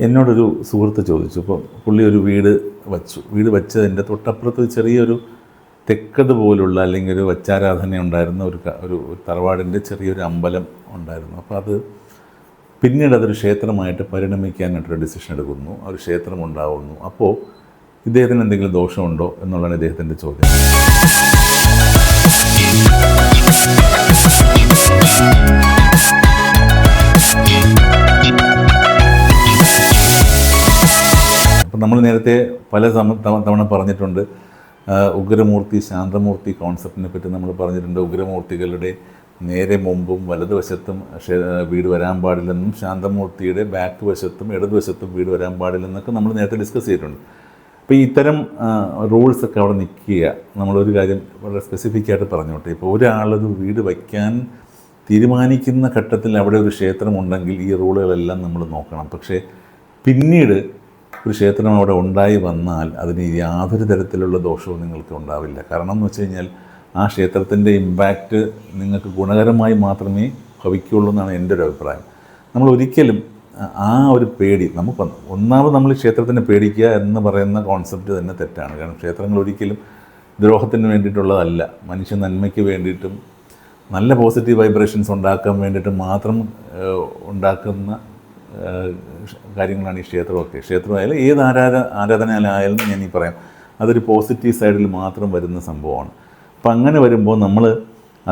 എന്നോടൊരു സുഹൃത്ത് ചോദിച്ചു. ഇപ്പോൾ പുള്ളി ഒരു വീട് വച്ചു. വീട് വെച്ചതിന്റെ തൊട്ടപ്പുറത്ത് ചെറിയൊരു തെക്കത് പോലുള്ള അല്ലെങ്കിൽ ഒരു വച്ചാരാധന ഉണ്ടായിരുന്ന ഒരു ഒരു തറവാടിന്റെ ചെറിയൊരു അമ്പലം ഉണ്ടായിരുന്നു. അപ്പോൾ അത് പിന്നീട് അതൊരു ക്ഷേത്രമായിട്ട് പരിണമിക്കാനായിട്ടൊരു ഡിസിഷൻ എടുക്കുന്നു. ആ ഒരു ക്ഷേത്രം ഉണ്ടാവുന്നു. അപ്പോൾ ഇദ്ദേഹത്തിന് എന്തെങ്കിലും ദോഷമുണ്ടോ എന്നുള്ളതാണ് ഇദ്ദേഹത്തിന്റെ ചോദ്യം. അപ്പം നമ്മൾ നേരത്തെ പല തവണ പറഞ്ഞിട്ടുണ്ട്. ഉഗ്രമൂർത്തി ശാന്തമൂർത്തി കോൺസെപ്റ്റിനെ പറ്റി നമ്മൾ പറഞ്ഞിട്ടുണ്ട്. ഉഗ്രമൂർത്തികളുടെ നേരെ മുമ്പും വലതുവശത്തും വീട് വരാൻ പാടില്ലെന്നും ശാന്തമൂർത്തിയുടെ ബാക്ക് വശത്തും ഇടതുവശത്തും വീട് വരാൻ പാടില്ലെന്നൊക്കെ നമ്മൾ നേരത്തെ ഡിസ്കസ് ചെയ്തിട്ടുണ്ട്. അപ്പോൾ ഇത്തരം റൂൾസ് ഒക്കെ അവിടെ നിൽക്കുക നമ്മളൊരു കാര്യം വളരെ സ്പെസിഫിക് ആയിട്ട് പറഞ്ഞോട്ടെ. ഇപ്പോൾ ഒരാളൊരു വീട് വയ്ക്കാൻ തീരുമാനിക്കുന്ന ഘട്ടത്തിൽ അവിടെ ഒരു ക്ഷേത്രമുണ്ടെങ്കിൽ ഈ റൂളുകളെല്ലാം നമ്മൾ നോക്കണം. പക്ഷേ പിന്നീട് ഒരു ക്ഷേത്രം അവിടെ ഉണ്ടായി വന്നാൽ അതിന് യാതൊരു തരത്തിലുള്ള ദോഷവും നിങ്ങൾക്ക് ഉണ്ടാവില്ല. കാരണം എന്ന് വെച്ച് കഴിഞ്ഞാൽ ആ ക്ഷേത്രത്തിന്റെ ഇമ്പാക്റ്റ് നിങ്ങൾക്ക് ഗുണകരമായി മാത്രമേ ഭവിക്കുള്ളൂ എന്നാണ് എന്റെ ഒരു അഭിപ്രായം. നമ്മൾ ഒരിക്കലും ആ- ഒരു പേടി നമുക്ക് ഒന്നാമത് നമ്മൾ ക്ഷേത്രത്തിനെ പേടിക്കുക എന്ന് പറയുന്ന കോൺസെപ്റ്റ് തന്നെ തെറ്റാണ്. കാരണം ക്ഷേത്രങ്ങൾ ഒരിക്കലും ദ്രോഹത്തിന് വേണ്ടിയിട്ടുള്ളതല്ല. മനുഷ്യ നന്മയ്ക്ക് വേണ്ടിയിട്ടും നല്ല പോസിറ്റീവ് വൈബ്രേഷൻസ് ഉണ്ടാക്കാൻ വേണ്ടിയിട്ട് മാത്രം ഉണ്ടാക്കുന്ന കാര്യങ്ങളാണ് ഈ ക്ഷേത്രമൊക്കെ. ക്ഷേത്രമായാലും ഏത് ആരാധ ആരാധനയായാലും ഞാൻ ഈ പറയാം അതൊരു പോസിറ്റീവ് സൈഡിൽ മാത്രം വരുന്ന സംഭവമാണ്. അപ്പം അങ്ങനെ വരുമ്പോൾ നമ്മൾ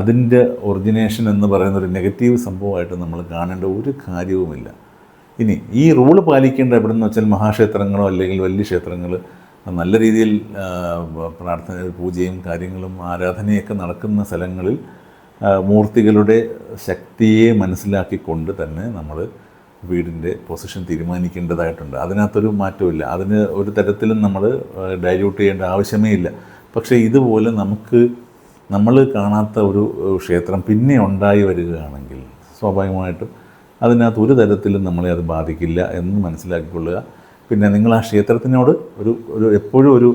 അതിന്റെ ഒറിജിനേഷൻ എന്ന് പറയുന്ന ഒരു നെഗറ്റീവ് സംഭവമായിട്ട് നമ്മൾ കാണേണ്ട ഒരു കാര്യവുമില്ല. ഇനി ഈ റൂൾ പാലിക്കേണ്ട എവിടെ നിന്ന് വെച്ചാൽ മഹാക്ഷേത്രങ്ങളോ അല്ലെങ്കിൽ വലിയ ക്ഷേത്രങ്ങൾ നല്ല രീതിയിൽ പ്രാർത്ഥന പൂജയും കാര്യങ്ങളും ആരാധനയൊക്കെ നടക്കുന്ന സ്ഥലങ്ങളിൽ മൂർത്തികളുടെ ശക്തിയെ മനസ്സിലാക്കിക്കൊണ്ട് തന്നെ നമ്മൾ വീടിന്റെ പൊസിഷൻ തീരുമാനിക്കേണ്ടതായിട്ടുണ്ട്. അതിനകത്തൊരു മാറ്റമില്ല അതിന് ഒരു തരത്തിലും നമ്മൾ ഡൈല്യൂട്ട് ചെയ്യേണ്ട ആവശ്യമേ ഇല്ല. പക്ഷേ ഇതുപോലെ നമുക്ക് നമ്മൾ കാണാത്ത ഒരു ക്ഷേത്രം പിന്നെ ഉണ്ടായി വരികയാണെങ്കിൽ സ്വാഭാവികമായിട്ടും അതിനകത്ത് ഒരു തരത്തിലും നമ്മളെ അത് ബാധിക്കില്ല എന്ന് മനസ്സിലാക്കിക്കൊള്ളുക. പിന്നെ നിങ്ങൾ ആ ക്ഷേത്രത്തിനോട് ഒരു ഒരു എപ്പോഴും ഒരു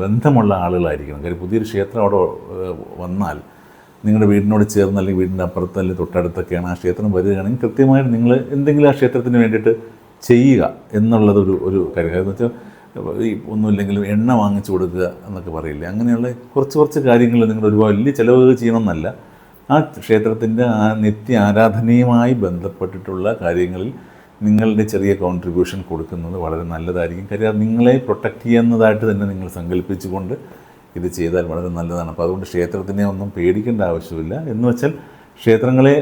ബന്ധമുള്ള ആളുകളായിരിക്കണം. കാര്യം പുതിയൊരു ക്ഷേത്രം അവിടെ വന്നാൽ നിങ്ങളുടെ വീടിനോട് ചേർന്ന് അല്ലെങ്കിൽ വീടിന്റെ അപ്പുറത്ത് അല്ലെങ്കിൽ തൊട്ടടുത്തൊക്കെയാണ് ആ ക്ഷേത്രം വരികയാണെങ്കിൽ കൃത്യമായിട്ട് നിങ്ങൾ എന്തെങ്കിലും ആ ക്ഷേത്രത്തിന് വേണ്ടിയിട്ട് ചെയ്യുക എന്നുള്ളതൊരു ഒരു കാര്യം. എന്ന് വെച്ചാൽ ഈ ഒന്നുമില്ലെങ്കിലും എണ്ണ വാങ്ങിച്ചു കൊടുക്കുക എന്നൊക്കെ പറയില്ലേ? അങ്ങനെയുള്ള കുറച്ച് കുറച്ച് കാര്യങ്ങൾ നിങ്ങൾ ഒരുപാട് വലിയ ചിലവ് ചെയ്യണമെന്നല്ല. ആ ക്ഷേത്രത്തിന്റെ ആ നിത്യ ആരാധനയുമായി ബന്ധപ്പെട്ടിട്ടുള്ള കാര്യങ്ങളിൽ നിങ്ങളുടെ ചെറിയ കോൺട്രിബ്യൂഷൻ കൊടുക്കുന്നത് വളരെ നല്ലതായിരിക്കും. കാര്യം നിങ്ങളെ പ്രൊട്ടക്റ്റ് ചെയ്യുന്നതായിട്ട് തന്നെ നിങ്ങൾ സങ്കല്പിച്ചുകൊണ്ട് ഇത് ചെയ്താൽ വളരെ നല്ലതാണ്. അപ്പോൾ അതുകൊണ്ട് ക്ഷേത്രത്തിനെ ഒന്നും പേടിക്കേണ്ട ആവശ്യമില്ല. എന്ന് വെച്ചാൽ ക്ഷേത്രങ്ങളെ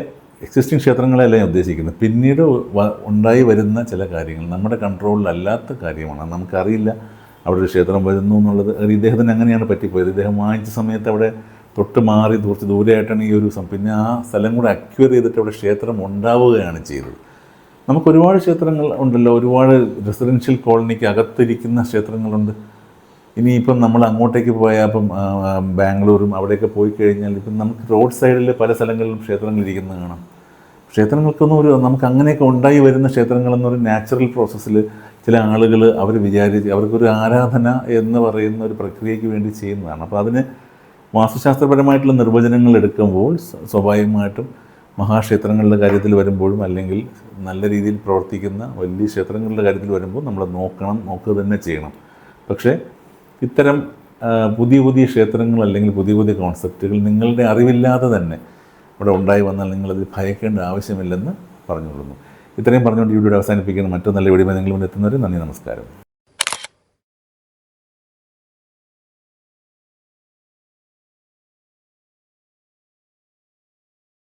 എക്സിസ്റ്റിംഗ് ക്ഷേത്രങ്ങളെയല്ല ഞാൻ ഉദ്ദേശിക്കുന്നത്. പിന്നീട് ഉണ്ടായി വരുന്ന ചില കാര്യങ്ങൾ നമ്മുടെ കൺട്രോളിലല്ലാത്ത കാര്യമാണ്. നമുക്കറിയില്ല അവിടെ ഒരു ക്ഷേത്രം വരുന്നു എന്നുള്ളത്. ഇദ്ദേഹത്തിന് അങ്ങനെയാണ് പറ്റിപ്പോയത്? ഇദ്ദേഹം വാങ്ങിച്ച സമയത്ത് അവിടെ തൊട്ട് മാറി കുറച്ച് ദൂരെയായിട്ടാണ് ഈ ഒരു പിന്നെ ആ സ്ഥലം കൂടെ അക്യൂർ ചെയ്തിട്ട് അവിടെ ക്ഷേത്രം ഉണ്ടാവുകയാണ് ചെയ്തത്. നമുക്ക് ഒരുപാട് ക്ഷേത്രങ്ങൾ ഉണ്ടല്ലോ. ഒരുപാട് റെസിഡൻഷ്യൽ കോളനിക്ക് അകത്തിരിക്കുന്ന ക്ഷേത്രങ്ങളുണ്ട്. ഇനിയിപ്പം നമ്മൾ അങ്ങോട്ടേക്ക് പോയാൽ ഇപ്പം ബാംഗ്ലൂരും അവിടെയൊക്കെ പോയി കഴിഞ്ഞാൽ ഇപ്പം നമുക്ക് റോഡ് സൈഡിൽ പല സ്ഥലങ്ങളിലും ക്ഷേത്രങ്ങൾ ഇരിക്കുന്നത് കാണാം. ക്ഷേത്രങ്ങൾക്കൊന്നും ഒരു നമുക്ക് അങ്ങനെയൊക്കെ ഉണ്ടായി വരുന്ന ക്ഷേത്രങ്ങളെന്നൊരു നാച്ചുറൽ പ്രോസസ്സിൽ ചില ആളുകൾ അവർ വിചാരിച്ച് അവർക്കൊരു ആരാധന എന്ന് പറയുന്ന ഒരു പ്രക്രിയയ്ക്ക് വേണ്ടി ചെയ്യുന്നതാണ്. അപ്പോൾ അതിന് വാസ്തുശാസ്ത്രപരമായിട്ടുള്ള നിർവചനങ്ങൾ എടുക്കുമ്പോൾ സ്വ- സ്വാഭാവികമായിട്ടും മഹാക്ഷേത്രങ്ങളുടെ കാര്യത്തിൽ വരുമ്പോഴും അല്ലെങ്കിൽ നല്ല രീതിയിൽ പ്രവർത്തിക്കുന്ന വലിയ ക്ഷേത്രങ്ങളുടെ കാര്യത്തിൽ വരുമ്പോൾ നമ്മൾ നോക്കണം നോക്കുക തന്നെ ചെയ്യണം. പക്ഷേ ഇത്തരം പുതിയ പുതിയ ക്ഷേത്രങ്ങൾ അല്ലെങ്കിൽ പുതിയ പുതിയ കോൺസെപ്റ്റുകൾ നിങ്ങളുടെ അറിവില്ലാതെ തന്നെ ഇവിടെ ഉണ്ടായി വന്നാൽ നിങ്ങളത് ഭയക്കേണ്ട ആവശ്യമില്ലെന്ന് പറഞ്ഞുകൊള്ളുന്നു. ഇത്രയും പറഞ്ഞുകൊണ്ട് ഈ വീഡിയോ അവസാനിപ്പിക്കുന്ന. മറ്റു നല്ല വീഡിയോ നിങ്ങൾ മുന്നിൽ എത്തുന്നവരെ നന്ദി നമസ്കാരം.